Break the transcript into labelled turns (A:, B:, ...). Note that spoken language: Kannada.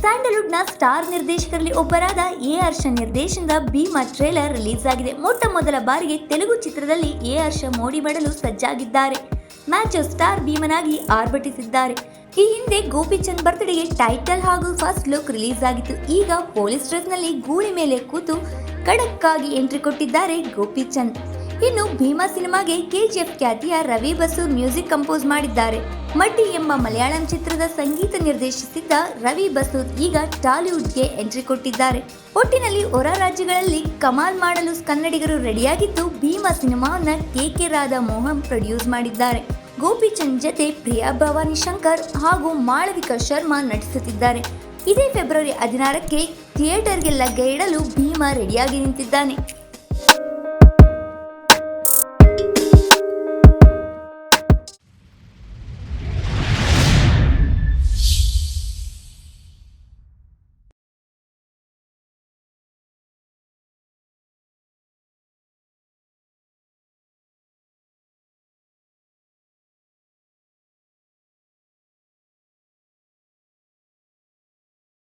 A: ಸ್ಯಾಂಡಲ್ವುಡ್ನ ಸ್ಟಾರ್ ನಿರ್ದೇಶಕರಲ್ಲಿ ಒಬ್ಬರಾದ ಎ ಹರ್ಷ ನಿರ್ದೇಶನದ ಭೀಮಾ ಟ್ರೇಲರ್ ರಿಲೀಸ್ ಆಗಿದೆ. ಮೊಟ್ಟ ಮೊದಲ ಬಾರಿಗೆ ತೆಲುಗು ಚಿತ್ರದಲ್ಲಿ ಎ ಹರ್ಷ ಮೋಡಿ ಮಾಡಲು ಸಜ್ಜಾಗಿದ್ದಾರೆ. ಮ್ಯಾಚ್ ಸ್ಟಾರ್ ಭೀಮನಾಗಿ ಆರ್ಭಟಿಸಿದ್ದಾರೆ. ಈ ಹಿಂದೆ ಗೋಪಿಚಂದ್ ಬರ್ತ್ಡೇಗೆ ಟೈಟಲ್ ಹಾಗೂ ಫಸ್ಟ್ ಲುಕ್ ರಿಲೀಸ್ ಆಗಿತ್ತು. ಈಗ ಪೊಲೀಸ್ ಡ್ರೆಸ್ನಲ್ಲಿ ಗೂಳಿ ಮೇಲೆ ಕೂತು ಖಡಕ್ಕಾಗಿ ಎಂಟ್ರಿ ಕೊಟ್ಟಿದ್ದಾರೆ ಗೋಪಿಚಂದ್ ಇನ್ನು ಭೀಮಾ ಸಿನಿಮಾಗೆ ಕೆಜಿಎಫ್ ಖ್ಯಾತಿಯ ರವಿ ಬಸು ಮ್ಯೂಸಿಕ್ ಕಂಪೋಸ್ ಮಾಡಿದ್ದಾರೆ. ಮಡ್ಡಿ ಎಂಬ ಮಲಯಾಳಂ ಚಿತ್ರದ ಸಂಗೀತ ನಿರ್ದೇಶಿಸಿದ್ದ ರವಿ ಬಸು ಈಗ ಟಾಲಿವುಡ್ಗೆ ಎಂಟ್ರಿ ಕೊಟ್ಟಿದ್ದಾರೆ. ಒಟ್ಟಿನಲ್ಲಿ ಹೊರ ರಾಜ್ಯಗಳಲ್ಲಿ ಕಮಾಲ್ ಮಾಡಲು ಕನ್ನಡಿಗರು ರೆಡಿಯಾಗಿದ್ದು ಭೀಮಾ ಸಿನಿಮಾವನ್ನ ಕೆ ರಾಧಾ ಮೋಹನ್ ಪ್ರೊಡ್ಯೂಸ್ ಮಾಡಿದ್ದಾರೆ. ಗೋಪಿಚಂದ್ ಜತೆ ಪ್ರಿಯಾ ಭವಾನಿ ಶಂಕರ್ ಹಾಗೂ ಮಾಳವಿಕಾ ಶರ್ಮಾ ನಟಿಸುತ್ತಿದ್ದಾರೆ. ಇದೇ ಫೆಬ್ರವರಿ ಹದಿನಾರಕ್ಕೆ ಥಿಯೇಟರ್ಗೆ ಲಗ್ಗೆ ಇಡಲು ಭೀಮಾ ರೆಡಿಯಾಗಿ ನಿಂತಿದ್ದಾನೆ.